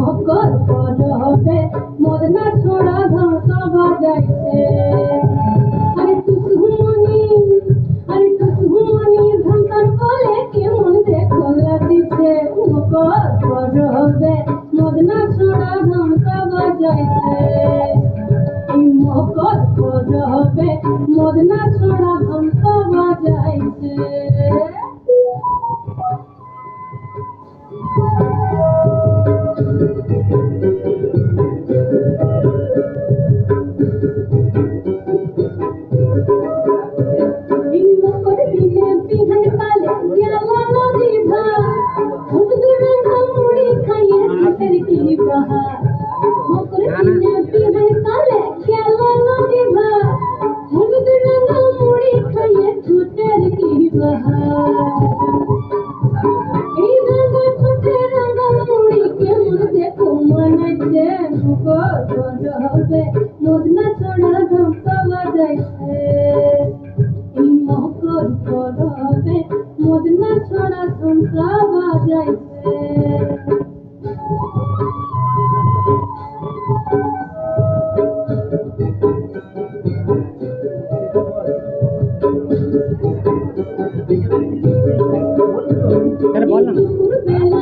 মকর পরবে মদনা ছোড়া ধামসা বাজাইছে আরে টুসুমনি আরে টুসুমনি ধামসার বলে কেমন দেখো লাতিছে মকর পরবে মদনা ছোড়া ধামসা বাজাইছে এই মকর পরবে মদনা ছোড়া মদনা ছড়া ধমকা বাজাইছে এই পরবে মদনা ছড়া ধমকা বাজাইছে আরে বল না। বেলা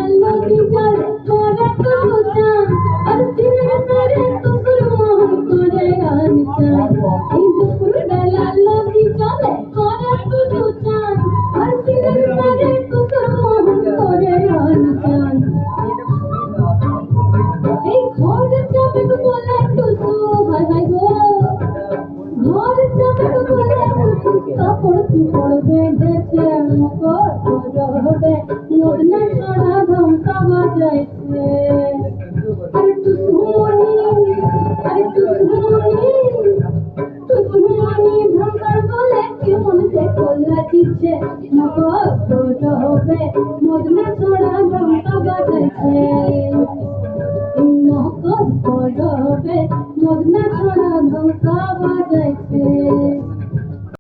বাজাইছে আরে টুসুমনি আরে টুসুমনি টুসুমনি ধমকার বলে কেমন দেখো লাচিছে মকর হবে মোদনা ছড়া ধমকা বাজাইছে মকর পরবে মদনা ছড়া ধমকা